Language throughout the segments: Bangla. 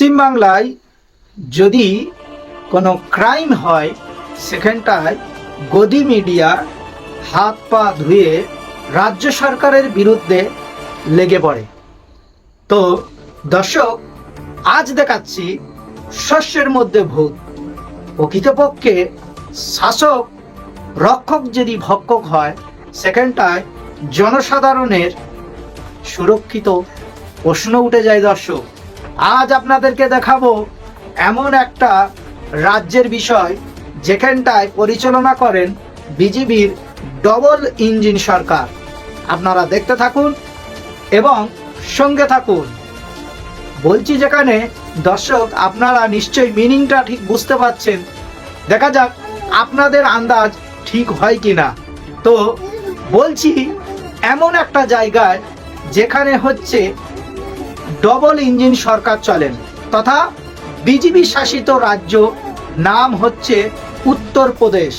পশ্চিমবাংলায় যদি কোনো ক্রাইম হয়, সেখানটায় গদি মিডিয়া হাত পা ধুয়ে রাজ্য সরকারের বিরুদ্ধে লেগে পড়ে। তো দর্শক, আজ দেখাচ্ছি শস্যের মধ্যে ভূত। প্রকৃতপক্ষে শাসক, রক্ষক যদি ভক্ষক হয়, সেখানটায় জনসাধারণের সুরক্ষিত প্রশ্ন উঠে যায় দর্শক। আজ আপনাদেরকে দেখাবো এমন একটা রাজ্যের বিষয় যেখানটায় পরিচালনা করেন বিজিবির ডবল ইঞ্জিন সরকার। আপনারা দেখতে থাকুন এবং সঙ্গে থাকুন। বলছি যেখানে দর্শক, আপনারা নিশ্চয়ই মিনিংটা ঠিক বুঝতে পারছেন দেখা যাক আপনাদের আন্দাজ ঠিক হয় কি না তো বলছি, এমন একটা জায়গায় যেখানে হচ্ছে ডবল ইঞ্জিন সরকার চলেন তথা বিজেপি শাসিত রাজ্য নাম হচ্ছে উত্তরপ্রদেশ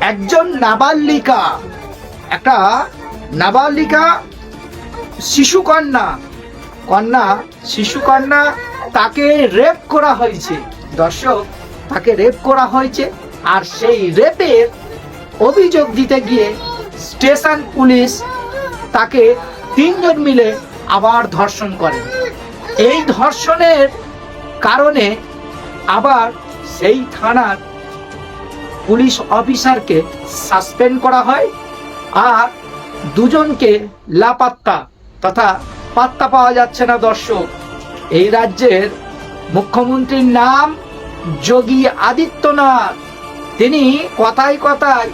একজন নাবালিকা, একটা নাবালিকা শিশুকন্যা কন্যা শিশুকন্যা তাকে রেপ করা হয়েছে। দর্শক, তাকে রেপ করা হয়েছে আর সেই রেপের অভিযোগ দিতে গিয়ে স্টেশন পুলিশ তাকে তিনজন মিলে আবার ধর্ষণ করে। এই ধর্ষণের কারণে আবার সেই থানার পুলিশ অফিসারকে সাসপেন্ড করা হয় আর দুজনকে লাপাত্তা তথা পাত্তা পাওয়া যাচ্ছে না দর্শক। এই রাজ্যের মুখ্যমন্ত্রীর নাম যোগী আদিত্যনাথ। তিনি কথায় কথায়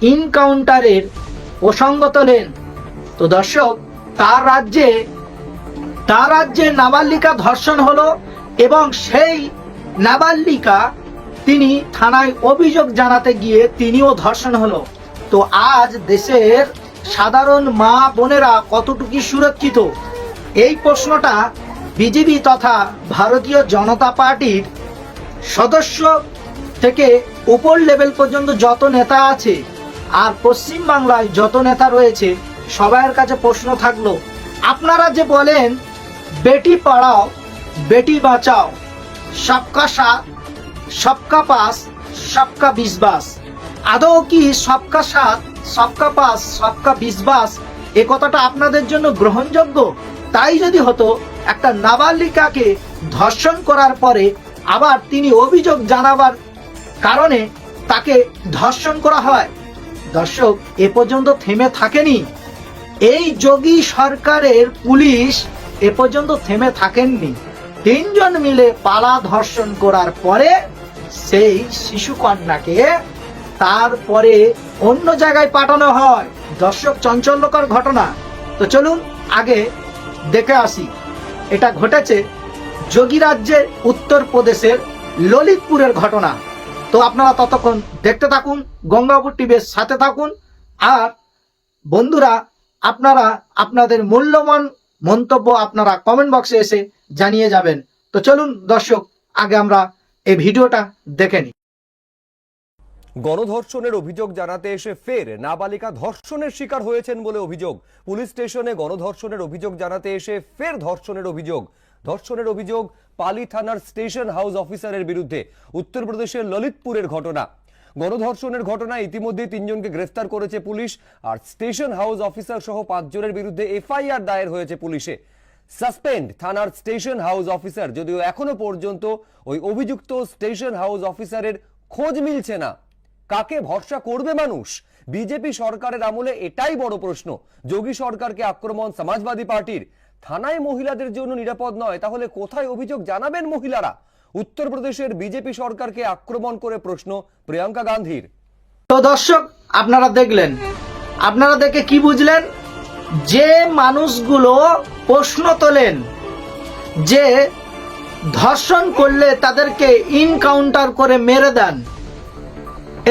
ইনকাউন্টারের প্রসঙ্গ তোলেন। তো দর্শক তার রাজ্যে তার রাজ্যে নাবালিকা ধর্ষণ হলো এবং সেই নাবালিকা তিনি থানায় অভিযোগ জানাতে গিয়ে তিনিও ধর্ষণ হলো। তো আজ দেশের সাধারণ মা বোনেরা কতটুকু সুরক্ষিত? এই প্রশ্নটা বিজেপি তথা ভারতীয় জনতা পার্টির সদস্য থেকে উপর লেভেল পর্যন্ত যত নেতা আছে আর পশ্চিম বাংলায় যত নেতা রয়েছে সবার কাছে প্রশ্ন থাকল, আপনারা যে বলেন, বেটি পড়াও, বেটি বাঁচাও, সবকা সাথ, সবকা পাস, সবকা বিশ্বাস আদৌ কি সবকা সাথ, সবকা পাস, সবকা বিশ্বাস এ কথাটা আপনাদের জন্য গ্রহণযোগ্য? তাই যদি হতো, একটা নাবালিকাকে ধর্ষণ করার পরে আবার তিনি অভিযোগ জানাবার কারণে তাকে ধর্ষণ করা হয়। দর্শক, এ পর্যন্ত থেমে থাকেনি। এই যোগী সরকারের পুলিশ এ পর্যন্ত থেমে থাকেননি। তিনজন মিলে পালা ধর্ষণ করার পরে সেই শিশু কন্যাকে তারপরে অন্য জায়গায় পাঠানো হয়। দর্শক চঞ্চল্যকর ঘটনা। তো চলুন আগে দেখে আসি। এটা ঘটেছে যোগী রাজ্যের উত্তরপ্রদেশের ললিতপুরের ঘটনা। তো আপনারা ততক্ষণ দেখতে থাকুন গঙ্গাপুর টিভির সাথে থাকুন। আর বন্ধুরা আপনারা আপনাদের মূল্যবান মন্তব্য আপনারা কমেন্ট বক্সে এসে জানিয়ে যাবেন। তো চলুন দর্শক, আগে আমরা এই ভিডিওটা দেখে নিই। গণধর্ষণের অভিযোগ জানাতে এসে ফের নাবালিকা ধর্ষণের শিকার হয়েছেন বলে অভিযোগ। পুলিশ স্টেশনে গণধর্ষণের অভিযোগ জানাতে এসে ফের ধর্ষণের অভিযোগ। ধর্ষণের অভিযোগ পালি থানার স্টেশন হাউস অফিসারের বিরুদ্ধে। উত্তরপ্রদেশের ললিতপুরের ঘটনা। গণধর্ষণের ঘটনায় ইতিমধ্যে তিনজনকে গ্রেফতার করেছে পুলিশ, আর স্টেশন হাউস অফিসার সহ পাঁচজনের বিরুদ্ধে এফআইআর দায়ের হয়েছে পুলিশে। সাসপেন্ড থানার স্টেশন হাউস অফিসার, যদিও এখনও পর্যন্ত ওই অভিযুক্ত স্টেশন হাউস অফিসারের খোঁজ মিলছে না। কাকে ভরসা করবে মানুষ? বিজেপি সরকারের আমলে এটাই বড় প্রশ্ন। যোগী সরকারকে আক্রমণ সমাজবাদী পার্টির। থানায় মহিলাদের জন্য নিরাপদ নয়, তাহলে কোথায় অভিযোগ জানাবেন মহিলারা? উত্তরপ্রদেশের বিজেপি সরকারকে আক্রমণ করে প্রশ্ন প্রিয়াঙ্কা গান্ধীর। তো দর্শক, আপনারা দেখলেন। আপনারা দেখে কি বুঝলেন? যে মানুষগুলো প্রশ্ন তোলেন, যে ধর্ষণ করলে তাদেরকে ইনকাউন্টার করে মেরে দেন,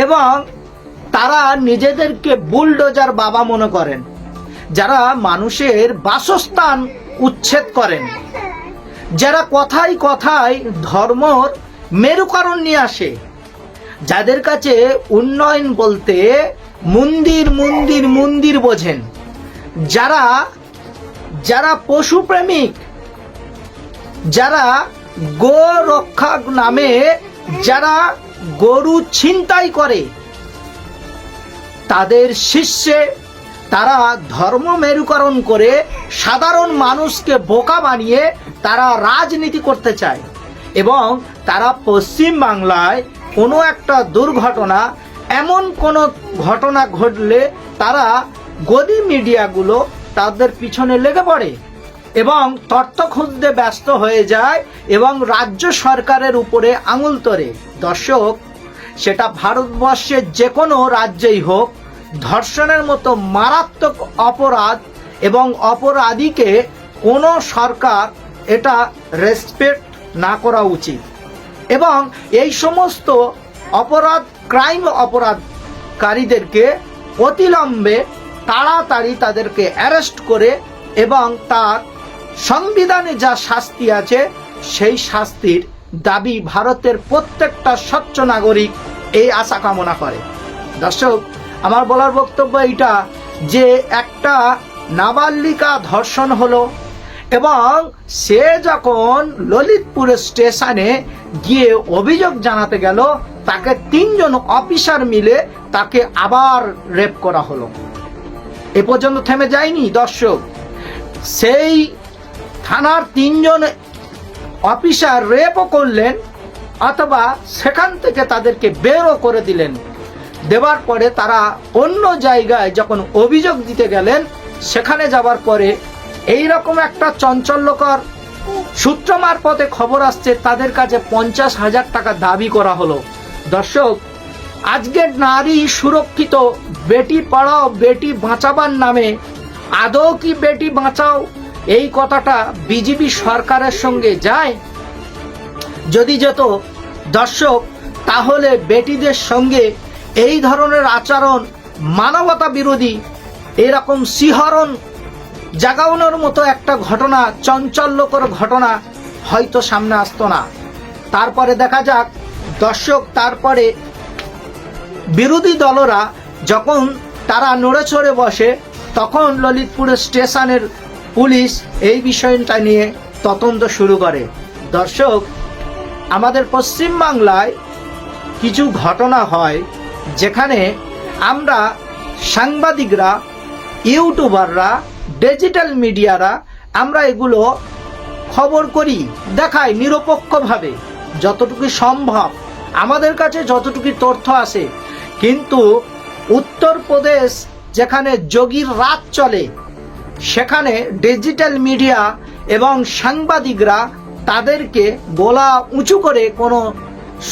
এবং তারা নিজেদেরকে বুলডোজার বাবা মনে করেন, যারা মানুষের বাসস্থান উচ্ছেদ করেন। যারা কথায় কথায় ধর্মর মেরুকরণ নিয়ে আসে, যাদের কাছে উন্নয়ন বলতে মন্দির মন্দির মন্দির বোঝেন, যারা যারা পশুপ্রেমিক, যারা গো রক্ষা নামে, যারা গরু ছিনতাই করে, তাদের শিষ্যে তারা ধর্ম মেরুকরণ করে সাধারণ মানুষকে বোকা বানিয়ে তারা রাজনীতি করতে চায় এবং তারা পশ্চিম বাংলায় কোনো একটা দুর্ঘটনা, এমন কোনো ঘটনা ঘটলে তারা গদি মিডিয়াগুলো তাদের পিছনে লেগে পড়ে এবং তথ্য খুঁজতে ব্যস্ত হয়ে যায় এবং রাজ্য সরকারের উপরে আঙুল তোরে। দর্শক, সেটা ভারতবর্ষের যে কোনো রাজ্যেই হোক, ধর্ষণের মতো মারাত্মক অপরাধ এবং অপরাধীকে কোনো সরকার এটা রেসপেক্ট না করা উচিত। এবং এই সমস্ত অপরাধ ক্রাইম অপরাধকারীদেরকে অতিলম্বে তাড়াতাড়ি তাদেরকে অ্যারেস্ট করে এবং তার সংবিধানে যা শাস্তি আছে, সেই শাস্তির দাবি ভারতের প্রত্যেকটা স্বচ্ছ নাগরিক এই আশা কামনা করে। দর্শক, আমার বলার বক্তব্য এইটা যে একটা নাবালিকা ধর্ষণ হলো এবং সে যখন ললিতপুর স্টেশনে গিয়ে অভিযোগ জানাতে গেল, তাকে তিনজন অফিসার মিলে তাকে আবার রেপ করা হলো। এ পর্যন্ত থেমে যায়নি দর্শক। সেই থানার তিনজন অফিসার রেপও করলেন অথবা সেখান থেকে তাদেরকে বেরও করে দিলেন। দেওয়ার পরে তারা অন্য জায়গায় যখন অভিযোগ দিতে গেলেন, সেখানে যাবার পরে এই রকম একটা চঞ্চল্যকর সূত্র মারফতে খবর আসছে, তাদের কাছে পঞ্চাশ হাজার টাকা দাবি করা হলো। দর্শক, আজকের নারী সুরক্ষিত, বেটি পড়াও, বেটি বাঁচাবার নামে আদৌ কি বেটি বাঁচাও? এই কথাটা বিজেপি সরকারের সঙ্গে যায়? যদি যেত, দর্শক, তাহলে বেটিদের সঙ্গে এই ধরনের আচরণ মানবতা বিরোধী, এরকম শিহরণ জাগানোর মতো একটা ঘটনা, চঞ্চল্যকর ঘটনা হয়তো সামনে আসতো না। তারপরে দেখা যাক, দর্শক তারপরে বিরোধী দলরা যখন তারা নড়ে চড়ে বসে, তখন ললিতপুর স্টেশনের পুলিশ এই বিষয়টা নিয়ে তদন্ত শুরু করে। দর্শক, আমাদের পশ্চিম বাংলায় কিছু ঘটনা হয় যেখানে আমরা সাংবাদিকরা, ইউটিউবাররা ডিজিটাল মিডিয়ারা আমরা এগুলো খবর করি, দেখাই নিরপেক্ষভাবে যতটুকু সম্ভব। আমাদের কাছে যতটুকু তথ্য আসে। কিন্তু উত্তরপ্রদেশ যেখানে যোগীর রাত চলে, সেখানে ডিজিটাল মিডিয়া এবং সাংবাদিকরা তাদেরকে গোলা উঁচু করে কোনো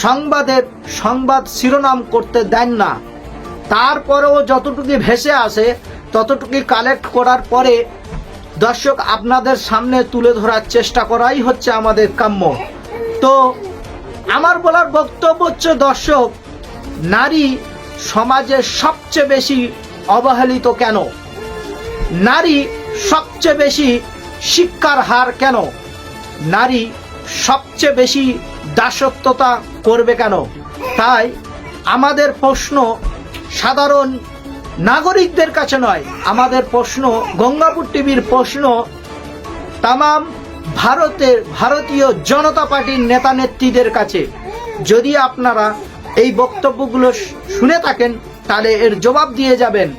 সংবাদের সংবাদ শিরোনাম করতে দেন না। তারপরেও যতটুকু ভেসে আসে ততটুকু কালেক্ট করার পরে দর্শক আপনাদের সামনে তুলে ধরার চেষ্টা করাই হচ্ছে আমাদের কাম্য। তো আমার বলার বক্তব্য হচ্ছে, দর্শক, নারী সমাজে সবচেয়ে বেশি অবহেলিত কেন? নারী সবচেয়ে বেশি শিক্ষার হার কেন? নারী সবচেয়ে বেশি দাসত্বতা করবে কেন? তাই আমাদের প্রশ্ন সাধারণ নাগরিকদের কাছে নয়, আমাদের প্রশ্ন, গঙ্গাপুর টিভির প্রশ্ন, তামাম ভারতের, ভারতীয় জনতা পার্টির নেতা নেত্রীদের কাছে। যদি আপনারা এই বক্তব্যগুলো শুনে থাকেন, তাহলে এর জবাব দিয়ে যাবেন,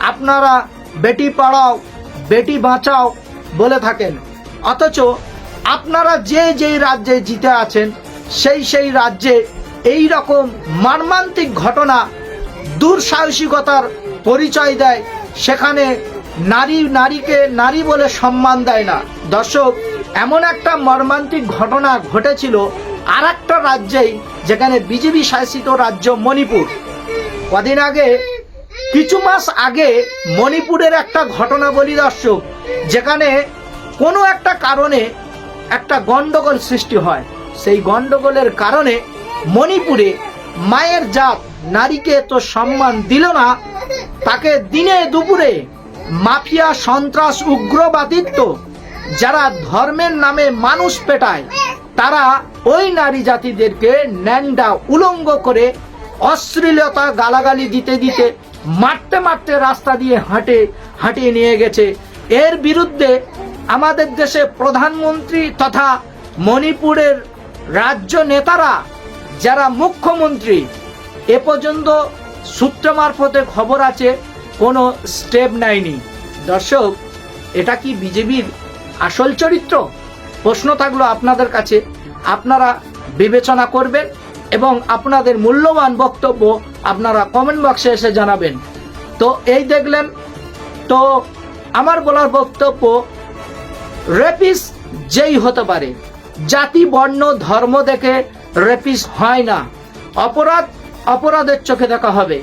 আপনারা বেটি পড়াও, বেটি বাঁচাও বলে থাকেন। অথচ আপনারা যে যেই রাজ্যে জিতে আছেন, সেই সেই রাজ্যে এই রকম মর্মান্তিক ঘটনা, দুঃসাহসিকতার পরিচয় দেয়, সেখানে নারী, নারীকে নারী বলে সম্মান দেয় না। দর্শক, এমন একটা মর্মান্তিক ঘটনা ঘটেছিল আর একটা রাজ্যেই, যেখানে বিজেপি শাসিত রাজ্য মণিপুর। কদিন আগে, কিছু মাস আগে মণিপুরের একটা ঘটনা বলি দর্শক, যেখানে কোনো একটা কারণে একটা গন্ডগোল সৃষ্টি হয়। সেই গন্ডগোলের কারণে মণিপুরে মায়ের জাত নারীকে তো সম্মান দিল না তাকে দিনে দুপুরে মাফিয়া সন্ত্রাস উগ্রবাদিত্ব, যারা ধর্মের নামে মানুষ পেটায়, তারা ওই নারী জাতিদেরকে ন্যাংডা উলঙ্গ করে অশ্লীলতা গালাগালি দিতে দিতে মারতে মারতে রাস্তা দিয়ে হাঁটে, হাঁটিয়ে নিয়ে গেছে। এর বিরুদ্ধে আমাদের দেশে প্রধানমন্ত্রী তথা মণিপুরের রাজ্য নেতারা, যারা মুখ্যমন্ত্রী, এ পর্যন্ত সূত্র মারফতে খবর আছে, কোনো স্টেপ নেয়নি। দর্শক, এটা কি বিজেপির আসল চরিত্র? প্রশ্ন থাকল আপনাদের কাছে। আপনারা বিবেচনা করবেন এবং আপনাদের মূল্যবান বক্তব্য আপনারা কমেন্ট বক্সে এসে জানাবেন। তো এই দেখলেন, তো আমার বলার বক্তব্য, রেপিস যেই হতে পারে, জাতি, বর্ণ, ধর্ম দেখে রেপিস হয় না। অপরাধ অপরাধের চোখে দেখা হবে।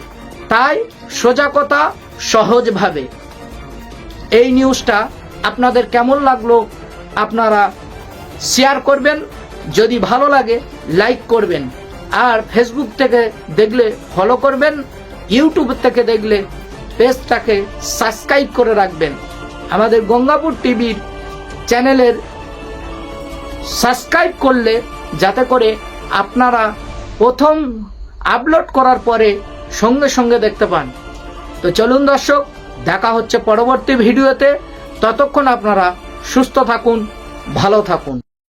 তাই সোজা কথা সহজভাবে এই নিউজটা আপনাদের কেমন লাগল আপনারা শেয়ার করবেন। যদি ভালো লাগে লাইক করবেন। আর ফেসবুক থেকে দেখলে ফলো করবেন। ইউটিউব থেকে দেখলে পেজটাকে সাবস্ক্রাইব করে রাখবেন। আমাদের গঙ্গাপুর টিভির চ্যানেলের সাবস্ক্রাইব করলে যাতে করে আপনারা প্রথম আপলোড করার পরে সঙ্গে সঙ্গে দেখতে পান। তো চলুন দর্শক, দেখা হচ্ছে পরবর্তী ভিডিওতে। ততক্ষণ আপনারা সুস্থ থাকুন, ভালো থাকুন।